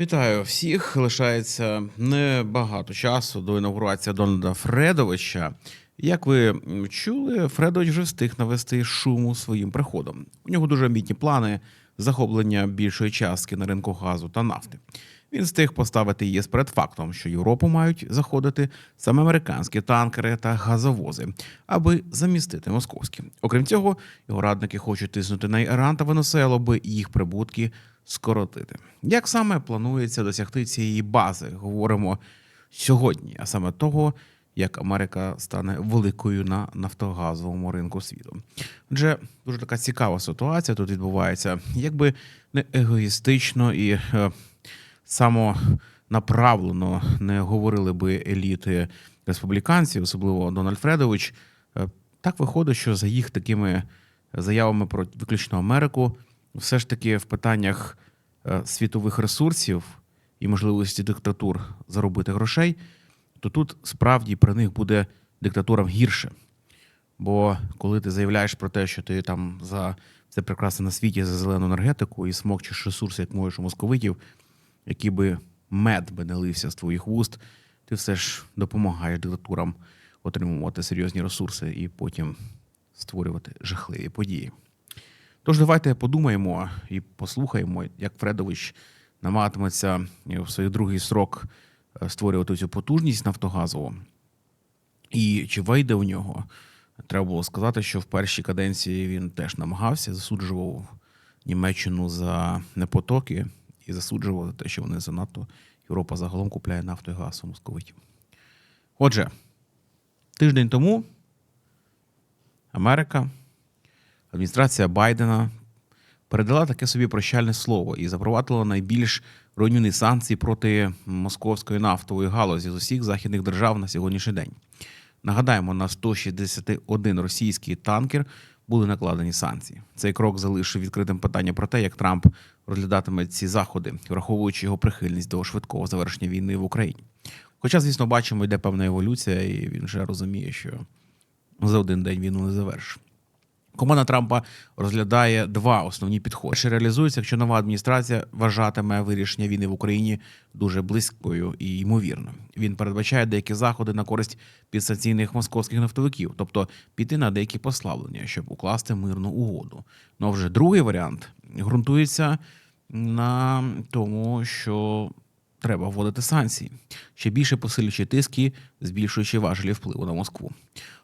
Вітаю всіх. Лишається небагато часу до інаугурації Дональда Фредовича. Як ви чули, Фредович вже встиг навести шуму своїм приходом. У нього дуже амбітні плани захоплення більшої частки на ринку газу та нафти. Він встиг поставити ЄС перед фактом, що Європу мають заходити саме американські танкери та газовози, аби замістити московські. Окрім цього, його радники хочуть тиснути на Іран та Венесуелу, аби їх прибутки скоротити. Як саме планується досягти цієї бази? Говоримо сьогодні, а саме того, як Америка стане великою на нафтогазовому ринку світу. Отже, дуже така цікава ситуація тут відбувається, якби не егоїстично і е, самонаправлено не говорили би еліти республіканців, особливо Дональд Фредович. е, Так виходить, що за їх такими заявами про виключно Америку, все ж таки в питаннях е, світових ресурсів і можливості диктатур заробити грошей, то тут справді при них буде диктатурам гірше. Бо коли ти заявляєш про те, що ти там за все прекрасне на світі за зелену енергетику і смокчеш ресурси, як можеш у московитів, які би мед би не лився з твоїх вуст, ти все ж допомагаєш диктатурам отримувати серйозні ресурси і потім створювати жахливі події. Тож давайте подумаємо і послухаємо, як Фредович намагатиметься в свій другий срок е, створювати цю потужність Нафтогазову. І чи вийде у нього? Треба було сказати, що в першій каденції він теж намагався, засуджував Німеччину за непотоки і засуджував за те, що вони занадто Європа загалом купляє нафту і газ у московитів. Отже, тиждень тому Америка, адміністрація Байдена передала таке собі прощальне слово і запровадила найбільш руйнівні санкції проти московської нафтової галузі з усіх західних держав на сьогоднішній день. Нагадаємо, на 161 російський танкер були накладені санкції. Цей крок залишив відкритим питання про те, як Трамп розглядатиме ці заходи, враховуючи його прихильність до швидкого завершення війни в Україні. Хоча, звісно, бачимо, йде певна еволюція, і він вже розуміє, що за один день війну не завершиш. Команда Трампа розглядає два основні підходи. Перший реалізується, якщо нова адміністрація вважатиме вирішення війни в Україні дуже близькою і ймовірно. Він передбачає деякі заходи на користь підстанційних московських нафтовиків, тобто піти на деякі послаблення, щоб укласти мирну угоду. Ну а вже другий варіант ґрунтується на тому, що треба вводити санкції, ще більше посилюючи тиски, збільшуючи важелі впливу на Москву.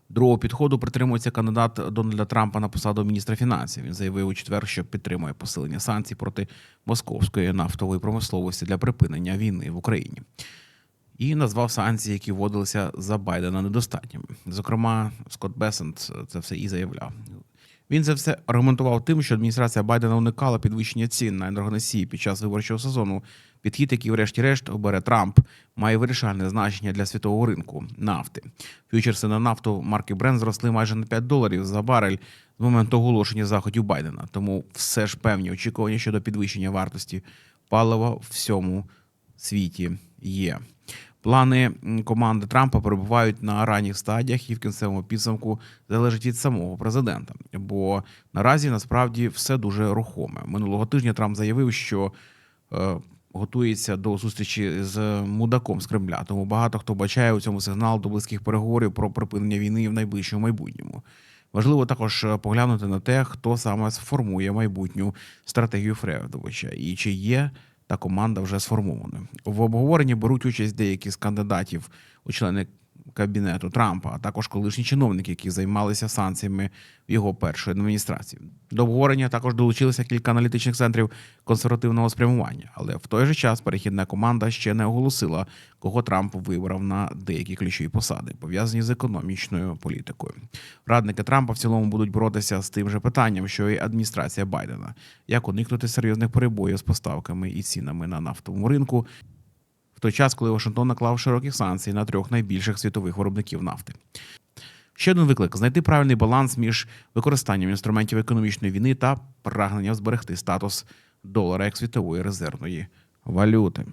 Другого підходу притримується кандидат Дональда Трампа на посаду міністра фінансів. Він заявив у четвер, що підтримує посилення санкцій проти московської нафтової промисловості для припинення війни в Україні. І назвав санкції, які вводилися за Байдена недостатніми. Зокрема, Скотт Бесент це все і заявляв. Він це все аргументував тим, що адміністрація Байдена уникала підвищення цін на енергоносії під час виборчого сезону. Підхід, який, врешті-решт, обере Трамп, має вирішальне значення для світового ринку нафти. Фьючерси на нафту марки Brent зросли майже на 5 доларів за барель з моменту оголошення заходів Байдена. Тому все ж певні очікування щодо підвищення вартості палива в всьому світі є. Плани команди Трампа перебувають на ранніх стадіях і в кінцевому підсумку залежить від самого президента. Бо наразі насправді все дуже рухоме. Минулого тижня Трамп заявив, що е, готується до зустрічі з мудаком з Кремля. Тому багато хто бачає у цьому сигнал до близьких переговорів про припинення війни в найближчому майбутньому. Важливо також е, поглянути на те, хто саме сформує майбутню стратегію Фредовича і чи є та команда вже сформована. В обговоренні беруть участь деякі з кандидатів у члени кабінету Трампа, а також колишні чиновники, які займалися санкціями його першої адміністрації. До обговорення також долучилися кілька аналітичних центрів консервативного спрямування, але в той же час перехідна команда ще не оголосила, кого Трамп вибрав на деякі ключові посади, пов'язані з економічною політикою. Радники Трампа в цілому будуть боротися з тим же питанням, що і адміністрація Байдена, як уникнути серйозних перебоїв з поставками і цінами на нафтовому ринку, той час, коли Вашингтон наклав широкі санкції на трьох найбільших світових виробників нафти. Ще один виклик знайти правильний баланс між використанням інструментів економічної війни та прагненням зберегти статус долара як світової резервної валюти.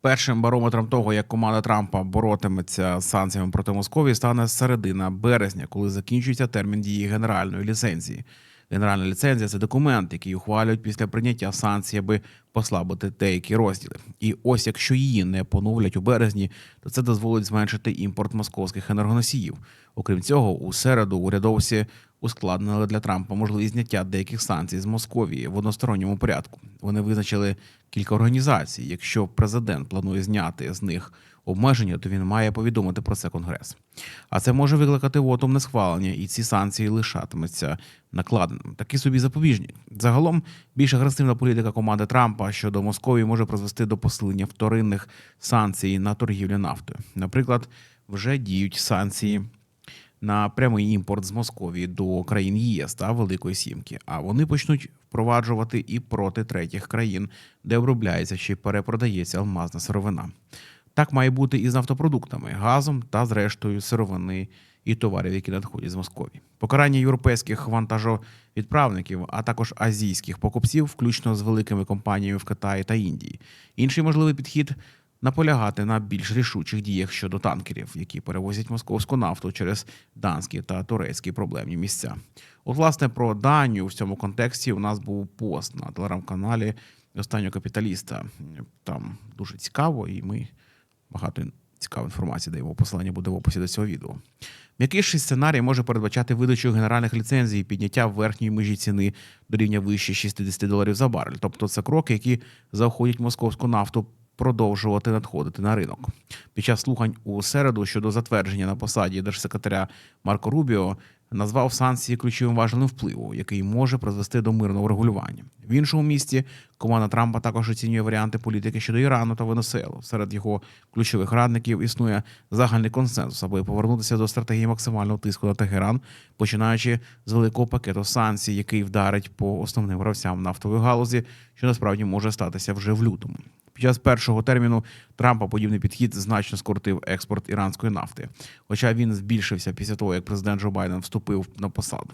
Першим барометром того, як команда Трампа боротиметься з санкціями проти Московії, стане середина березня, коли закінчується термін дії генеральної ліцензії. Генеральна ліцензія це документ, який ухвалюють після прийняття санкцій, аби послабити деякі розділи. І ось якщо її не поновлять у березні, то це дозволить зменшити імпорт московських енергоносіїв. Окрім цього, у середу урядовці ускладнили для Трампа можливість зняття деяких санкцій з Московії в односторонньому порядку. Вони визначили кілька організацій. Якщо президент планує зняти з них обмеження, то він має повідомити про це конгрес. А це може викликати вотум несхвалення, і ці санкції лишатимуться накладеними. Такий собі запобіжник. Загалом більш агресивна політика команди Трампа щодо Московії може призвести до посилення вторинних санкцій на торгівлю нафтою. Наприклад, вже діють санкції на прямий імпорт з Московії до країн ЄС та Великої Сімки. А вони почнуть впроваджувати і проти третіх країн, де обробляється чи перепродається алмазна сировина. Так має бути і з нафтопродуктами, газом та зрештою сировини і товарів, які надходять з Московії. Покарання європейських вантажовідправників, а також азійських покупців, включно з великими компаніями в Китаї та Індії. Інший можливий підхід наполягати на більш рішучих діях щодо танкерів, які перевозять московську нафту через данські та турецькі проблемні місця. От, власне, про Данію в цьому контексті у нас був пост на телеграм-каналі останнього капіталіста. Там дуже цікаво, і ми багато цікавої інформації даємо. Посилання буде в описі до цього відео. М'якіший сценарій може передбачати видачу генеральних ліцензій підняття верхньої межі ціни до рівня вище 60 доларів за барель. Тобто це кроки, які заходять московську нафту продовжувати надходити на ринок. Під час слухань у середу щодо затвердження на посаді держсекретаря Марко Рубіо назвав санкції ключовим важелем впливу, який може призвести до мирного регулювання. В іншому місті команда Трампа також оцінює варіанти політики щодо Ірану та Венесуелу. Серед його ключових радників існує загальний консенсус, аби повернутися до стратегії максимального тиску на Тегеран, починаючи з великого пакету санкцій, який вдарить по основним гравцям нафтової галузі, що насправді може статися вже в лютому. Під час першого терміну Трампа подібний підхід значно скоротив експорт іранської нафти, хоча він збільшився після того, як президент Джо Байден вступив на посаду.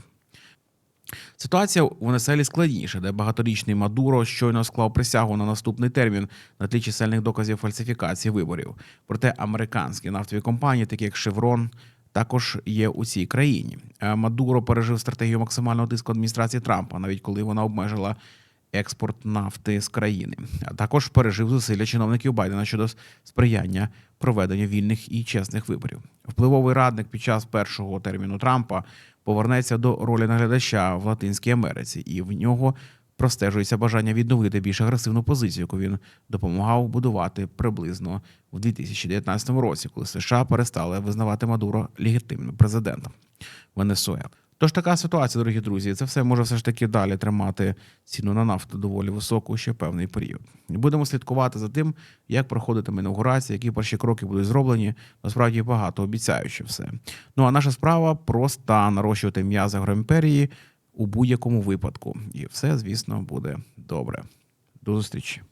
Ситуація у Венеселі складніша, де багаторічний Мадуро щойно склав присягу на наступний термін на тлі чисельних доказів фальсифікації виборів. Проте американські нафтові компанії, такі як Шеврон, також є у цій країні. Е, Мадуро пережив стратегію максимального тиску адміністрації Трампа, навіть коли вона обмежила експорт нафти з країни. А також пережив зусилля чиновників Байдена щодо сприяння проведенню вільних і чесних виборів. Впливовий радник під час першого терміну Трампа повернеться до ролі наглядача в Латинській Америці, і в нього простежується бажання відновити більш агресивну позицію, яку він допомагав будувати приблизно в 2019 році, коли США перестали визнавати Мадуро легітимним президентом Венесуели. Тож така ситуація, дорогі друзі, це все може все ж таки далі тримати ціну на нафту доволі високу ще певний період. Будемо слідкувати за тим, як проходитиме інаугурація, які перші кроки будуть зроблені. Насправді багато обіцяючи все. Ну а наша справа проста нарощувати м'язи агроімперії у будь-якому випадку. І все, звісно, буде добре. До зустрічі.